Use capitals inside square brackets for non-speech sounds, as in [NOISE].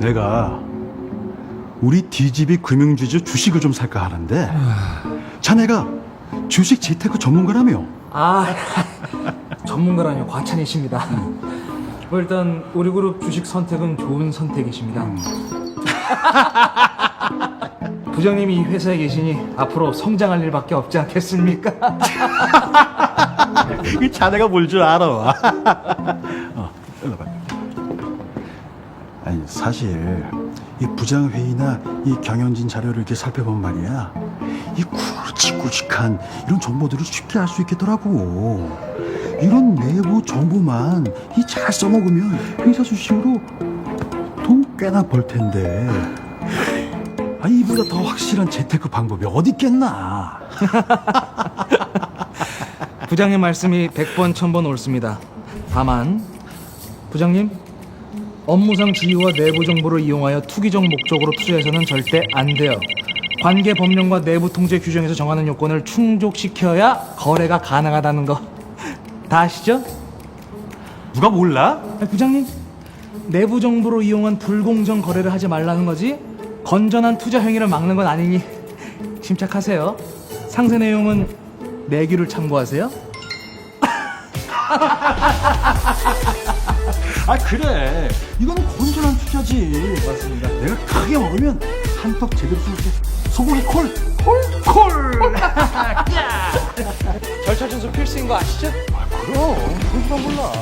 내가 우리 뒤집이 금융주주 주식을 좀 살까 하는데 자네가 주식 재테크 전문가라며 아 전문가라뇨 과찬이십니다. 뭐 일단 우리 그룹 주식 선택은 좋은 선택이십니다. [LAUGHS] 부장님이 이 회사에 계시니 앞으로 성장할 일밖에 없지 않겠습니까? [LAUGHS] 이 자네가 뭘 줄 알아 [LAUGHS] 어, 일로 봐. 아니 사실 이 부장 회의나 이 경영진 자료를 이렇게 살펴본 말이야. 이 굵직굵직한 이런 정보들을 쉽게 알 수 있겠더라고. 이런 내부 정보만 이 잘 써먹으면 회사 주식으로 돈 꽤나 벌 텐데. 아 이보다 더 확실한 재테크 방법이 어디 있겠나? 부장님 말씀이 100번 1000번 옳습니다. 다만 부장님 업무상 지위와 내부 정보를 이용하여 투기적 목적으로 투자해서는 절대 안 돼요. 관계 법령과 내부 통제 규정에서 정하는 요건을 충족시켜야 거래가 가능하다는 거 [LAUGHS] 다 아시죠? 누가 몰라? 아니, 부장님 내부 정보로 이용한 불공정 거래를 하지 말라는 거지 건전한 투자 행위를 막는 건 아니니 [LAUGHS] 침착하세요. 상세 내용은 내규를 참고하세요. 아 그래. 이거는 건전한 투자지. 맞습니다. 내가 크게 먹으면 한턱 제대로 쏠게 소고기 콜. 콜 콜. [LAUGHS] 절차 준수 필수인 거 아시죠? 그럼. 그건 몰라